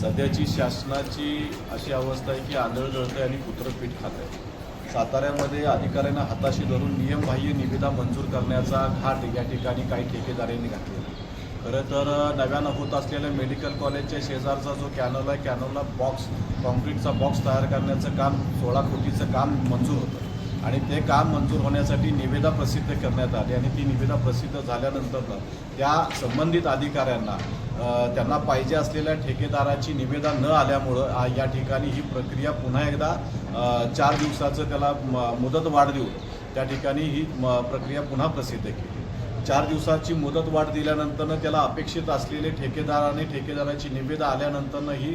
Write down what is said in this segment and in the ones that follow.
सध्याची शासनाची अशी अवस्था आहे की आंधळ जळतंय आणि कुत्रं पीठ खात आहे साताऱ्यामध्ये अधिकाऱ्यांना हाताशी धरून नियमबाह्य निविदा मंजूर करण्याचा घाट या ठिकाणी काही ठेकेदारांनी घातलेला खरं तर नव्यानं होत असलेल्या मेडिकल कॉलेजच्या शेजारचा जो कॅनल आहे कॅनलला बॉक्स कॉन्क्रीटचा बॉक्स तयार करण्याचं काम सोळा कोटीचं काम मंजूर होतं. आणि ते काम मंजूर होण्यासाठी निविदा प्रसिद्ध करण्यात आली. आणि ती निविदा प्रसिद्ध झाल्यानंतर त्या संबंधित अधिकाऱ्यांना त्यांना पाहिजे असलेल्या ठेकेदाराची निवेदा न आल्यामुळं या ठिकाणी ही प्रक्रिया पुन्हा एकदा चार दिवसाचं त्याला म- मुदत वाढ देऊन त्या ठिकाणी ही म- प्रक्रिया पुन्हा प्रसिद्ध केली. चार दिवसाची मुदत वाढ दिल्यानंतरनं त्याला अपेक्षित असलेले ठेकेदाराने ठेकेदाराची निवेदा आल्यानंतरनं ही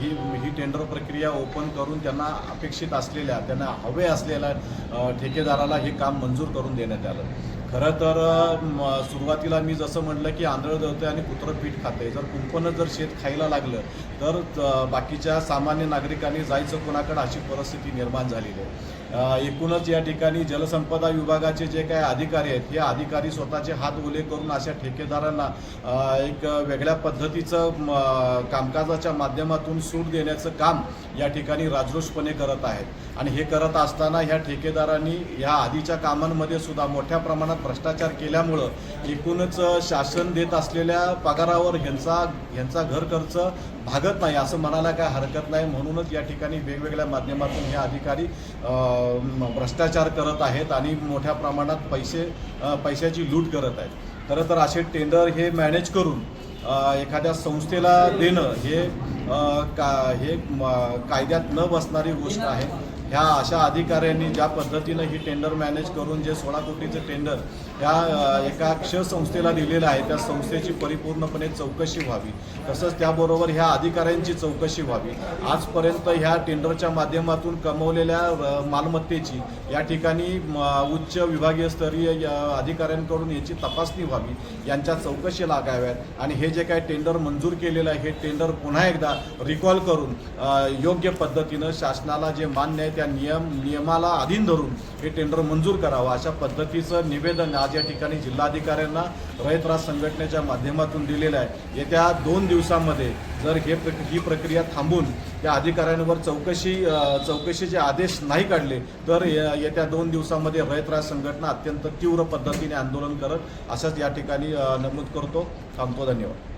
ही ही टेंडर प्रक्रिया ओपन करून त्यांना अपेक्षित असलेल्या त्यांना हवे असलेल्या ठेकेदाराला हे काम मंजूर करून देण्यात आलं. खरं तर सुरुवातीला मी जसं म्हटलं की आंधळ दळतंय आणि कुत्रं पीठ खाते जर कुंपणं जर शेत खायला लागलं तर बाकीच्या सामान्य नागरिकांनी जायचं कोणाकडं अशी परिस्थिती निर्माण झालेली आहे. एकूणच या ठिकाणी जलसंपदा विभागाचे जे काही अधिकारी आहेत हे अधिकारी स्वतःचे हात ओले करून अशा ठेकेदारांना एक वेगळ्या पद्धतीचं म, कामकाजाच्या माध्यमातून सूट देण्याचं काम या ठिकाणी राजरोषपणे करत आहेत. आणि हे करत असताना ह्या ठेकेदारांनी ह्या आधीच्या कामांमध्ये सुद्धा मोठ्या प्रमाणात भ्रष्टाचार केल्यामुळं एकूणच शासन देत असलेल्या पगारावर ह्यांचा ह्यांचा घर खर्च भागत नाही असं म्हणायला काय हरकत नाही. म्हणूनच या ठिकाणी वेगवेगळ्या माध्यमातून हे अधिकारी भ्रष्टाचार करत आहेत आणि मोठ्या प्रमाणात पैसे पैशाची लूट करत आहेत. खरं तर असे टेंडर हे मॅनेज करून एखाद्या संस्थेला देणं हे का हे म- कायद्यात न बसणारी गोष्ट आहे. ह्या अशा अधिकाऱ्यांनी ज्या पद्धतीनं ही टेंडर मॅनेज करून जे सोळा कोटीचं टेंडर ह्या एका क्ष संस्थेला दिलेलं आहे त्या संस्थेची परिपूर्णपणे चौकशी व्हावी. तसंच त्याबरोबर ह्या अधिकाऱ्यांची चौकशी व्हावी. आजपर्यंत ह्या टेंडरच्या माध्यमातून कमवलेल्या मालमत्तेची या ठिकाणी म, उच्च विभागीय स्तरीय अधिकाऱ्यांकडून याची तपासणी व्हावी यांच्या चौकशी लागाव्यात. आणि हे जे काय टेंडर मंजूर केलेलं आहे हे टेंडर पुन्हा एकदा रिकॉल करून योग्य पद्धतीनं शासनाला जे मान्य आहे त्या नियम नियमाला अधीन धरून हे टेंडर मंजूर करावं अशा पद्धतीचं निवेदन आज या ठिकाणी जिल्हाधिकाऱ्यांना रयत राज संघटनेच्या माध्यमातून दिलेलं आहे. येत्या दोन दिवसामध्ये जर हे प्रक ही प्रक्रिया थांबून त्या अधिकाऱ्यांवर चौकशी चौकशीचे आदेश नाही काढले तर ये- येत्या दोन दिवसामध्ये रयत राज संघटना अत्यंत तीव्र पद्धतीने आंदोलन करत असंच या ठिकाणी नमूद करतो. थांबतो. धन्यवाद.